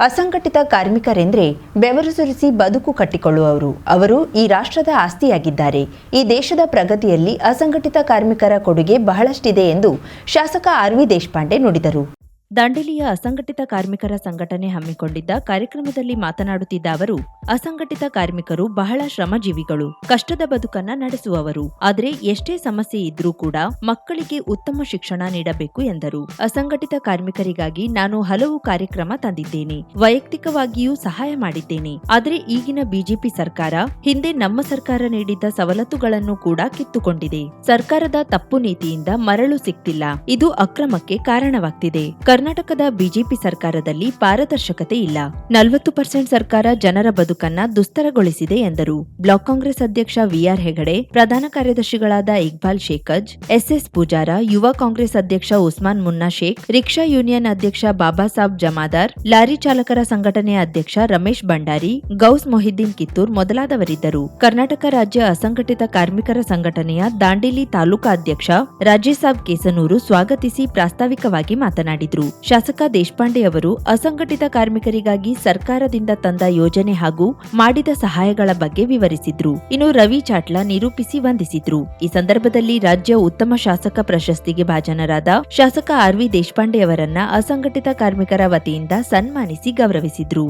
ಅಸಂಘಟಿತ ಕಾರ್ಮಿಕರೆಂದ್ರೆ ಬೆವರು ಸುರಿಸಿ ಬದುಕು ಕಟ್ಟಿಕೊಳ್ಳುವವರು. ಅವರು ಈ ರಾಷ್ಟ್ರದ ಆಸ್ತಿಯಾಗಿದ್ದಾರೆ. ಈ ದೇಶದ ಪ್ರಗತಿಯಲ್ಲಿ ಅಸಂಘಟಿತ ಕಾರ್ಮಿಕರ ಕೊಡುಗೆ ಬಹಳಷ್ಟಿದೆ ಎಂದು ಶಾಸಕ ಆರ್ ವಿ ದೇಶಪಾಂಡೆ ನುಡಿದರು. ದಾಂಡೇಲಿಯ ಅಸಂಘಟಿತ ಕಾರ್ಮಿಕರ ಸಂಘಟನೆ ಹಮ್ಮಿಕೊಂಡಿದ್ದ ಕಾರ್ಯಕ್ರಮದಲ್ಲಿ ಮಾತನಾಡುತ್ತಿದ್ದ ಅವರು, ಅಸಂಘಟಿತ ಕಾರ್ಮಿಕರು ಬಹಳ ಶ್ರಮಜೀವಿಗಳು, ಕಷ್ಟದ ಬದುಕನ್ನ ನಡೆಸುವವರು. ಆದರೆ ಎಷ್ಟೇ ಸಮಸ್ಯೆ ಇದ್ರೂ ಕೂಡ ಮಕ್ಕಳಿಗೆ ಉತ್ತಮ ಶಿಕ್ಷಣ ನೀಡಬೇಕು ಎಂದರು. ಅಸಂಘಟಿತ ಕಾರ್ಮಿಕರಿಗಾಗಿ ನಾನು ಹಲವು ಕಾರ್ಯಕ್ರಮ ತಂದಿದ್ದೇನೆ. ವೈಯಕ್ತಿಕವಾಗಿಯೂ ಸಹಾಯ ಮಾಡಿದ್ದೇನೆ. ಆದರೆ ಈಗಿನ ಬಿಜೆಪಿ ಸರ್ಕಾರ, ಹಿಂದೆ ನಮ್ಮ ಸರ್ಕಾರ ನೀಡಿದ್ದ ಸವಲತ್ತುಗಳನ್ನು ಕೂಡ ಕಿತ್ತುಕೊಂಡಿದೆ. ಸರ್ಕಾರದ ತಪ್ಪು ನೀತಿಯಿಂದ ಮರಳು ಸಿಕ್ತಿಲ್ಲ. ಇದು ಅಕ್ರಮಕ್ಕೆ ಕಾರಣವಾಗ್ತಿದೆ. ಕರ್ನಾಟಕದ ಬಿಜೆಪಿ ಸರ್ಕಾರದಲ್ಲಿ ಪಾರದರ್ಶಕತೆ ಇಲ್ಲ. ನಲವತ್ತು ಪರ್ಸೆಂಟ್ ಸರ್ಕಾರ ಜನರ ಬದುಕನ್ನ ದುಸ್ತರಗೊಳಿಸಿದೆ ಎಂದರು. ಬ್ಲಾಕ್ ಕಾಂಗ್ರೆಸ್ ಅಧ್ಯಕ್ಷ ವಿಆರ್ ಹೆಗಡೆ, ಪ್ರಧಾನ ಕಾರ್ಯದರ್ಶಿಗಳಾದ ಇಕ್ಬಾಲ್ ಶೇಖಜ್, ಎಸ್ಎಸ್ ಪೂಜಾರ, ಯುವ ಕಾಂಗ್ರೆಸ್ ಅಧ್ಯಕ್ಷ ಉಸ್ಮಾನ್ ಮುನ್ನಾ ಶೇಖ್, ರಿಕ್ಷಾ ಯೂನಿಯನ್ ಅಧ್ಯಕ್ಷ ಬಾಬಾ ಸಾಬ್ ಜಮಾದಾರ್, ಲಾರಿ ಚಾಲಕರ ಸಂಘಟನೆಯ ಅಧ್ಯಕ್ಷ ರಮೇಶ್ ಭಂಡಾರಿ, ಗೌಸ್ ಮೊಹಿದ್ದೀನ್ ಕಿತ್ತೂರ್ ಮೊದಲಾದವರಿದ್ದರು. ಕರ್ನಾಟಕ ರಾಜ್ಯ ಅಸಂಘಟಿತ ಕಾರ್ಮಿಕರ ಸಂಘಟನೆಯ ದಾಂಡೇಲಿ ತಾಲೂಕಾ ಅಧ್ಯಕ್ಷ ರಾಜೇಸಾಬ್ ಕೇಸನೂರು ಸ್ವಾಗತಿಸಿ ಪ್ರಾಸ್ತಾವಿಕವಾಗಿ ಮಾತನಾಡಿದ್ರು. ಶಾಸಕ ದೇಶಪಾಂಡೆ ಅವರು ಅಸಂಘಟಿತ ಕಾರ್ಮಿಕರಿಗಾಗಿ ಸರ್ಕಾರದಿಂದ ತಂದ ಯೋಜನೆ ಹಾಗೂ ಮಾಡಿದ ಸಹಾಯಗಳ ಬಗ್ಗೆ ವಿವರಿಸಿದ್ರು. ಇನ್ನು ರವಿ ಚಾಟ್ಲಾ ನಿರೂಪಿಸಿ ವಂದಿಸಿದ್ರು. ಈ ಸಂದರ್ಭದಲ್ಲಿ ರಾಜ್ಯ ಉತ್ತಮ ಶಾಸಕ ಪ್ರಶಸ್ತಿಗೆ ಭಾಜನರಾದ ಶಾಸಕ ಆರ್ ವಿ ದೇಶಪಾಂಡೆ ಅವರನ್ನ ಅಸಂಘಟಿತ ಕಾರ್ಮಿಕರ ವತಿಯಿಂದ ಸನ್ಮಾನಿಸಿ ಗೌರವಿಸಿದ್ರು.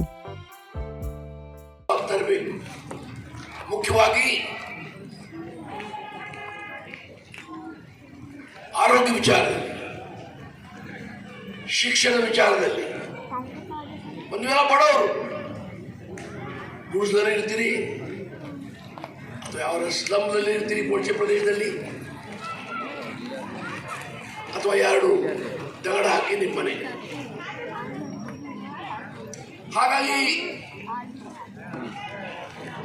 ಮುಖ್ಯವಾಗಿ ಆರೋಗ್ಯ ವಿಚಾರದಲ್ಲಿ. ಶಿಕ್ಷಣ ವಿಚಾರದಲ್ಲಿ. ಒಂದು ವೇಳೆ ಬಡವರು ಗುಡಿಸಲಲ್ಲಿ ಇರ್ತೀರಿ, ಅಥವಾ ಯಾವ ಸ್ಲಮ್ನಲ್ಲಿ ಇರ್ತೀರಿ ಕೋಚೆ ಪ್ರದೇಶದಲ್ಲಿ, ಅಥವಾ ಎರಡು ದಗಡ ಹಾಕಿ ನಿಮ್ಮ ಮನೆ ಹಾಗಾಗಿ,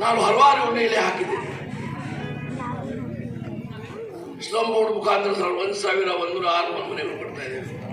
ನಾನು ಹಲವಾರು ಉಣ್ಣೆಯಲ್ಲಿ ಹಾಕಿದ್ದೇನೆ. ಸ್ಲಮ್ ಬೋರ್ಡ್ ಮುಖಾಂತರ ಒಂದು ಸಾವಿರ ಒಂದೂರ ಆರು ಮನೆಗಳು ಕೊಡ್ತಾ ಇದ್ದೇವೆ